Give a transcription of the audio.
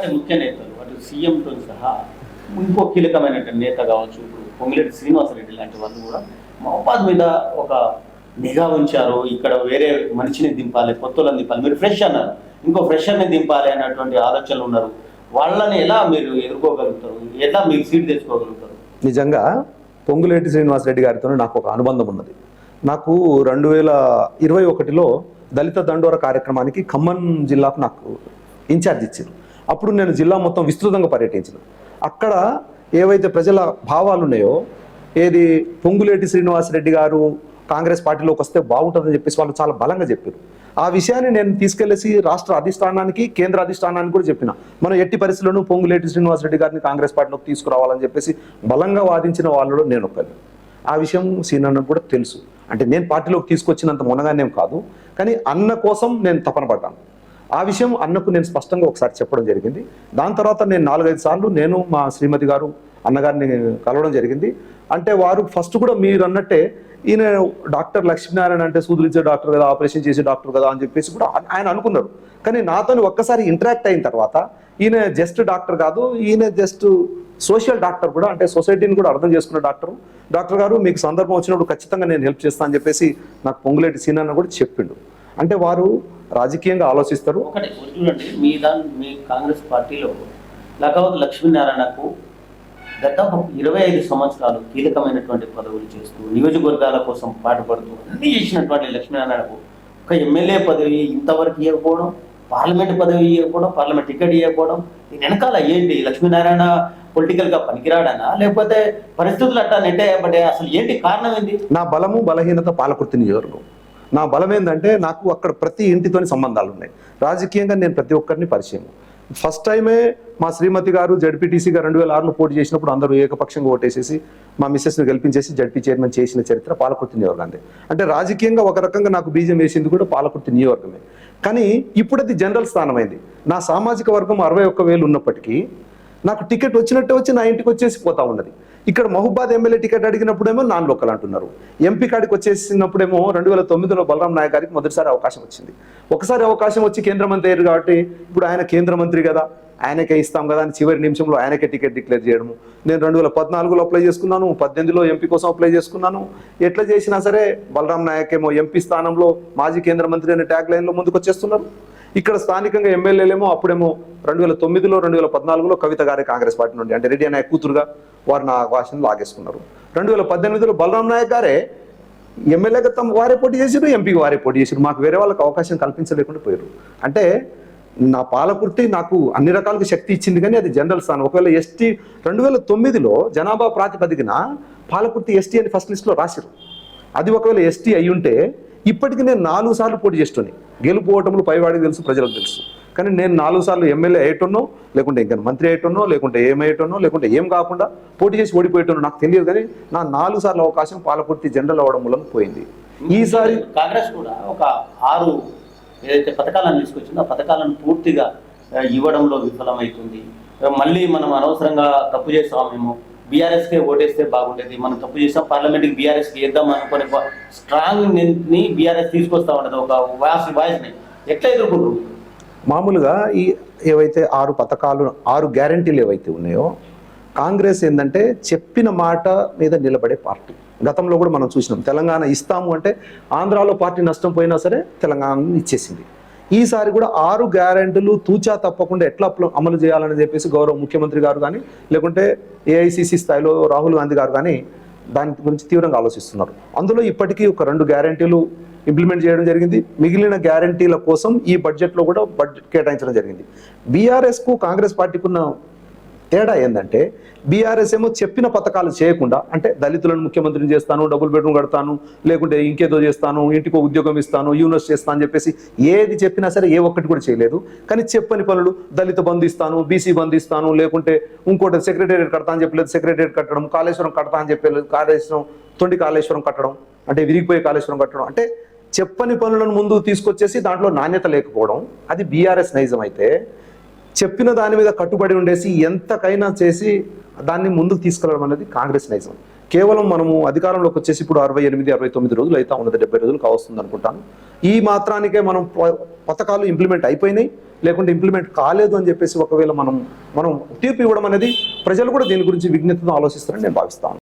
Party ముఖ్య నేతలు అటు సీఎంతో సహా ఇంకో కీలకమైనటువంటి నేత కావచ్చు ఇప్పుడు పొంగిరెడ్డి శ్రీనివాసరెడ్డి లాంటి వాళ్ళు కూడా మహబాద్ మీద ఒక నిఘా ఉంచారు. ఇక్కడ వేరే మనిషిని దింపాలి కొత్తలను దింపాలి. మీరు ఫ్రెష్ అన్నారు. ఇంకో ఫ్రెషర్ని దింపాలి అన్నటువంటి ఆలోచనలు ఉన్నారు. వాళ్ళని ఎలా మీరు ఎదుర్కోగలుగుతారు? ఎలా మీరు సీట్ తెచ్చుకోగలుగుతారు? నిజంగా పొంగులేటి శ్రీనివాసరెడ్డి గారితో నాకు ఒక అనుబంధం ఉన్నది. నాకు రెండు వేల ఇరవై ఒకటిలో దళిత దండోర కార్యక్రమానికి ఖమ్మం జిల్లాకు నాకు ఇన్ఛార్జ్ ఇచ్చారు. అప్పుడు నేను జిల్లా మొత్తం విస్తృతంగా పర్యటించిన. అక్కడ ఏవైతే ప్రజల భావాలు ఉన్నాయో ఏది పొంగులేటి శ్రీనివాసరెడ్డి గారు కాంగ్రెస్ పార్టీలోకి వస్తే బాగుంటుందని చెప్పేసి వాళ్ళు చాలా బలంగా చెప్పారు. ఆ విషయాన్ని నేను తీసుకెళ్ళేసి రాష్ట్ర అధిష్టానానికి కేంద్ర అధిష్టానానికి కూడా చెప్పిన. మనం ఎట్టి పరిస్థితుల్లోనూ పొంగులేటి శ్రీనివాసరెడ్డి గారిని కాంగ్రెస్ పార్టీలోకి తీసుకురావాలని చెప్పేసి బలంగా వాదించిన వాళ్ళలో నేను ఒకరిని ఆ విషయం సీనన్నకు కూడా తెలుసు. అంటే నేను పార్టీలోకి తీసుకొచ్చినంత మునగానేం కాదు. కానీ అన్న కోసం నేను తపన పడ్డాను. ఆ విషయం అన్నకు నేను స్పష్టంగా ఒకసారి చెప్పడం జరిగింది. దాని తర్వాత నేను నాలుగైదు సార్లు నేను మా శ్రీమతి గారు అన్నగారిని కలవడం జరిగింది. అంటే వారు ఫస్ట్ కూడా మీరు అన్నట్టే ఈయన డాక్టర్ లక్ష్మీనారాయణ అంటే సూదులిచ్చే డాక్టర్ కదా ఆపరేషన్ చేసే డాక్టర్ కదా అని చెప్పేసి కూడా ఆయన అనుకున్నారు. కానీ నాతో ఒక్కసారి ఇంటరాక్ట్ అయిన తర్వాత ఈయన జస్ట్ డాక్టర్ కాదు ఈయన జస్ట్ సోషల్ డాక్టర్ కూడా అంటే సొసైటీని కూడా అర్థం చేసుకున్న డాక్టర్. డాక్టర్ గారు మీకు సందర్భం వచ్చినప్పుడు ఖచ్చితంగా నేను హెల్ప్ చేస్తాను అని చెప్పేసి నాకు పొంగులేటి సీనన్న కూడా చెప్పిండు. అంటే వారు రాజకీయంగా ఆలోచిస్తారు. మీ దాని మీ కాంగ్రెస్ పార్టీలో లగవత్ లక్ష్మీనారాయణకు దాదాపు ఇరవై ఐదు సంవత్సరాలు కీలకమైనటువంటి పదవులు చేస్తూ నియోజకవర్గాల కోసం పాటుపడుతూ అన్ని చేసినటువంటి లక్ష్మీనారాయణకు ఒక ఎమ్మెల్యే పదవి ఇంతవరకు ఇవ్వకపోవడం పార్లమెంట్ పదవి ఇవ్వకపోవడం పార్లమెంట్ టికెట్ ఇవ్వకపోవడం దీని వెనకాల ఏంటి లక్ష్మీనారాయణ పొలిటికల్గా పనికిరాడనా? లేకపోతే పరిస్థితులు అట్టా నెట్టాయబట్టే అసలు ఏంటి కారణం ఏంటి? నా బలము బలహీనత పాలకుర్తి నియోజకవర్గం. నా బలం ఏంటంటే నాకు అక్కడ ప్రతి ఇంటితోని సంబంధాలు ఉన్నాయి రాజకీయంగా నేను ప్రతి ఒక్కరిని పరిచయం ఫస్ట్ టైమే మా శ్రీమతి గారు జడ్పీటీసీగా రెండు వేల ఆరులో పోటీ చేసినప్పుడు అందరూ ఏకపక్షంగా ఓటేసేసి మా మిస్సెస్ని గెలిపించేసి జడ్పీ చైర్మన్ చేసిన చరిత్ర పాలకుర్తి నియోజకవర్గాన్ని అంటే రాజకీయంగా ఒక రకంగా నాకు బీజం వేసింది కూడా పాలకుర్తి నియోజకవర్గమే. కానీ ఇప్పుడు అది జనరల్ స్థానమైంది. నా సామాజిక వర్గం అరవై ఒక్క వేలు ఉన్నప్పటికీ నాకు టికెట్ వచ్చినట్టే వచ్చి నా ఇంటికి వచ్చేసి పోతా ఉన్నది. ఇక్కడ మహబూబాద్ ఎమ్మెల్యే టికెట్ అడిగినప్పుడేమో నాన్ లోకల్ అంటున్నారు. ఎంపీ కాడికి వచ్చేసినప్పుడేమో రెండు వేల తొమ్మిదిలో బలరాం నాయక్ గారికి మొదటిసారి అవకాశం వచ్చింది. ఒకసారి అవకాశం వచ్చి కేంద్ర మంత్రి అయ్యారు కాబట్టి ఇప్పుడు ఆయన కేంద్ర మంత్రి కదా ఆయనకే ఇస్తాం కదా అని చివరి నిమిషంలో ఆయనకే టికెట్ డిక్లేర్ చేయడము. నేను రెండు వేల పద్నాలుగులో అప్లై చేసుకున్నాను పద్దెనిమిదిలో ఎంపీ కోసం అప్లై చేసుకున్నాను. ఎట్లా చేసినా సరే బలరాం నాయక్ ఏమో ఎంపీ స్థానంలో మాజీ కేంద్ర మంత్రి అనే ట్యాగ్ లైన్లో ముందుకు వచ్చేస్తున్నారు. ఇక్కడ స్థానికంగా ఎమ్మెల్యేలేమో అప్పుడేమో రెండు వేల తొమ్మిదిలో రెండు వేల పద్నాలుగులో కవిత గారి కాంగ్రెస్ పార్టీ నుండి. అంటే రెడ్డి నాయక్ కూతురుగా వారు నా అవకాశం లాగేసుకున్నారు. రెండు వేల పద్దెనిమిదిలో బలరాం నాయక్ గారే ఎమ్మెల్యేగా తమ వారే పోటీ చేసారు ఎంపీకి వారే పోటీ చేసారు మాకు వేరే వాళ్ళకి అవకాశం కల్పించలేకుండా పోయారు. అంటే నా పాలకుర్తి నాకు అన్ని రకాలుగా శక్తి ఇచ్చింది కానీ అది జనరల్ స్థానం. ఒకవేళ ఎస్టీ రెండు వేల తొమ్మిదిలో జనాభా ప్రాతిపదికన పాలకుర్తి ఎస్టీ అని ఫస్ట్ లిస్ట్లో రాశారు. అది ఒకవేళ ఎస్టీ అయి ఉంటే ఇప్పటికి నేను నాలుగు సార్లు పోటీ చేస్తున్నాయి గెలుపు ఓటములు పైవాడికి తెలుసు ప్రజలకు తెలుసు. కానీ నేను నాలుగు సార్లు ఎమ్మెల్యే అయ్యేటోనో లేకుంటే ఇంకా మంత్రి అయ్యేటోనో లేకుంటే ఏమయ్యేటోనో లేకుంటే ఏం కాకుండా పోటీ చేసి ఓడిపోయేటోనో నాకు తెలియదు కానీ నా నాలుగు సార్లు అవకాశం పాలకుర్తి జనరల్ అవ్వడం మూలం పోయింది. ఈసారి కాంగ్రెస్ కూడా ఒక ఆరు ఏదైతే పథకాలను తీసుకొచ్చిందో ఆ పథకాలను పూర్తిగా ఇవ్వడంలో విఫలమవుతుంది మళ్ళీ మనం అనవసరంగా తప్పు చేస్తామేమో బీఆర్ఎస్కే ఓటేస్తే బాగుండేది. మనం తప్పు చేస్తాం పార్లమెంట్కి బీఆర్ఎస్కి వేద్దాం అనుకునే స్ట్రాంగ్ని బీఆర్ఎస్ తీసుకొస్తా ఉండదు ఒక వాయిస్ వాయిస్ని ఎట్లా ఎదుర్కొంటారు? మామూలుగా ఈ ఏవైతే ఆరు పథకాలు ఆరు గ్యారంటీలు ఏవైతే ఉన్నాయో కాంగ్రెస్ ఏంటంటే చెప్పిన మాట మీద నిలబడే పార్టీ. గతంలో కూడా మనం చూసినాం. తెలంగాణ ఇస్తాము అంటే ఆంధ్రాలో పార్టీ నష్టం పోయినా సరే తెలంగాణ ఇచ్చేసింది. ఈసారి కూడా ఆరు గ్యారెంటీలు తూచా తప్పకుండా ఎట్లా అమలు చేయాలని చెప్పేసి గౌరవ ముఖ్యమంత్రి గారు కానీ లేకుంటే ఏఐసిసి స్థాయిలో రాహుల్ గాంధీ గారు కానీ దాని గురించి తీవ్రంగా ఆలోచిస్తున్నారు. అందులో ఇప్పటికీ ఒక రెండు గ్యారెంటీలు ఇంప్లిమెంట్ చేయడం జరిగింది. మిగిలిన గ్యారంటీల కోసం ఈ బడ్జెట్లో కూడా బడ్జెట్ కేటాయించడం జరిగింది. బీఆర్ఎస్కు కాంగ్రెస్ పార్టీకి ఉన్న తేడా ఏంటంటే బీఆర్ఎస్ ఏమో చెప్పిన పథకాలు చేయకుండా అంటే దళితులను ముఖ్యమంత్రిని చేస్తాను డబుల్ బెడ్రూమ్ కడతాను లేకుంటే ఇంకేదో చేస్తాను ఇంటికి ఉద్యోగం ఇస్తాను యూనివర్స్ చేస్తాను అని చెప్పేసి ఏది చెప్పినా సరే ఏ ఒక్కటి కూడా చేయలేదు. కానీ చెప్పని పనులు దళిత బంధిస్తాను బీసీ బంధిస్తాను లేకుంటే ఇంకోటి సెక్రటేరియట్ కడతా అని చెప్పలేదు సెక్రటేరియట్ కట్టడం కాళేశ్వరం కడతా అని చెప్పలేదు కాళేశ్వరం తొండి కాళేశ్వరం కట్టడం అంటే విరిగిపోయే కాళేశ్వరం కట్టడం. అంటే చెప్పని పనులను ముందు తీసుకొచ్చేసి దాంట్లో నాణ్యత లేకపోవడం అది బీఆర్ఎస్ నైజం అయితే చెప్పిన దాని మీద కట్టుబడి ఉండేసి ఎంతకైనా చేసి దాన్ని ముందుకు తీసుకెళ్ళడం అనేది కాంగ్రెస్ నైజం. కేవలం మనము అధికారంలోకి వచ్చేసి ఇప్పుడు అరవై ఎనిమిది అరవై తొమ్మిది రోజులు అయితే ఉన్నది డెబ్బై రోజులు కావస్తుంది అనుకుంటాను. ఈ మాత్రానికే మనం పథకాలు ఇంప్లిమెంట్ అయిపోయినాయి. లేకుంటే ఇంప్లిమెంట్ కాలేదు అని చెప్పేసి ఒకవేళ మనం మనం తీర్పు ఇవ్వడం అనేది ప్రజలు కూడా దీని గురించి విజ్ఞతతో ఆలోచిస్తారని నేను భావిస్తాను.